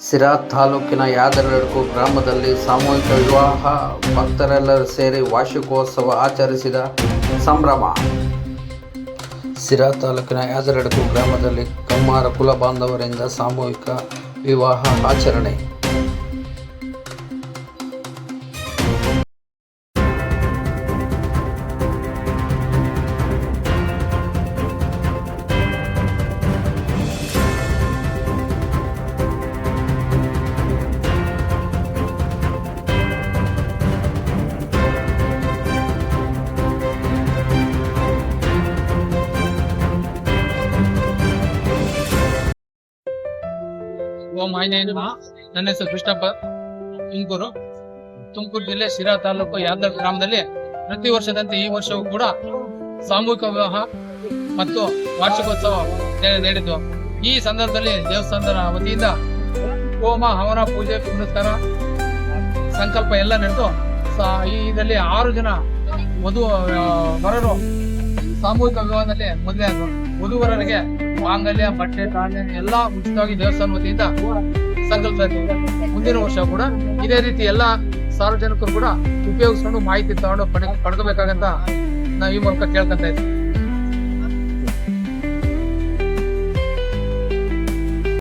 ಸಿರಾ ತಾಲೂಕಿನ ಯಾದರಡ್ಕು ಗ್ರಾಮದಲ್ಲಿ ಸಾಮೂಹಿಕ ವಿವಾಹ, ಭಕ್ತರೆಲ್ಲರೂ ಸೇರಿ ವಾರ್ಷಿಕೋತ್ಸವ ಆಚರಿಸಿದ ಸಂಭ್ರಮ. ಸಿರಾ ತಾಲೂಕಿನ ಯಾದರಡ್ಕು ಗ್ರಾಮದಲ್ಲಿ ಕಮ್ಮಾರ ಕುಲ ಬಾಂಧವರಿಂದ ಸಾಮೂಹಿಕ ವಿವಾಹ ಆಚರಣೆ. ಓಂ ಆಂಜನೇಯ ನಮಃ ನನ್ನ ಹೆಸರು ಕೃಷ್ಣಪ್ಪ. ತುಮಕೂರು. ತುಮಕೂರು ಜಿಲ್ಲೆ ಶಿರಾ ತಾಲೂಕು ಯಾದವ್ ಗ್ರಾಮದಲ್ಲಿ ಪ್ರತಿ ವರ್ಷದಂತೆ ಈ ವರ್ಷವೂ ಕೂಡ ಸಾಮೂಹಿಕ ವಿವಾಹ ಮತ್ತು ವಾರ್ಷಿಕೋತ್ಸವ ನಡೆದು ಈ ಸಂದರ್ಭದಲ್ಲಿ ದೇವಸ್ಥಾನದ ವತಿಯಿಂದ ಹೋಮ, ಹವನ, ಪೂಜೆ, ಪುನಸ್ಕಾರ, ಸಂಕಲ್ಪ ಎಲ್ಲ ನಡೆದು ಇದರಲ್ಲಿ ಆರು ಜನ ವಧು ವರರು ಸಾಮೂಹಿಕ ವಿವಾಹದಲ್ಲಿ ಮದುವೆ ವಧುವರರಿಗೆ ಮಾಂಗಲ್ಯ, ಬಟ್ಟೆ ಧಾನ್ಯ ಎಲ್ಲ ಉಚಿತವಾಗಿ ದೇವಸ್ಥಾನ ವತಿಯಿಂದ ಸಂಕಲ್ಪ ಮುಂದಿನ ವರ್ಷ ಕೂಡ ಇದೇ ರೀತಿ ಎಲ್ಲ ಸಾರ್ವಜನಿಕರು ಕೂಡ ಉಪಯೋಗಿಸ್ಕೊಂಡು ಮಾಹಿತಿ ತಗೊಂಡು ಪಡೆ ಪಡ್ಕೋಬೇಕಾಗಂತ ನಾವು ಈ ಮೂಲಕ ಕೇಳ್ಕೊಂತ ಇದ್ದೀವಿ.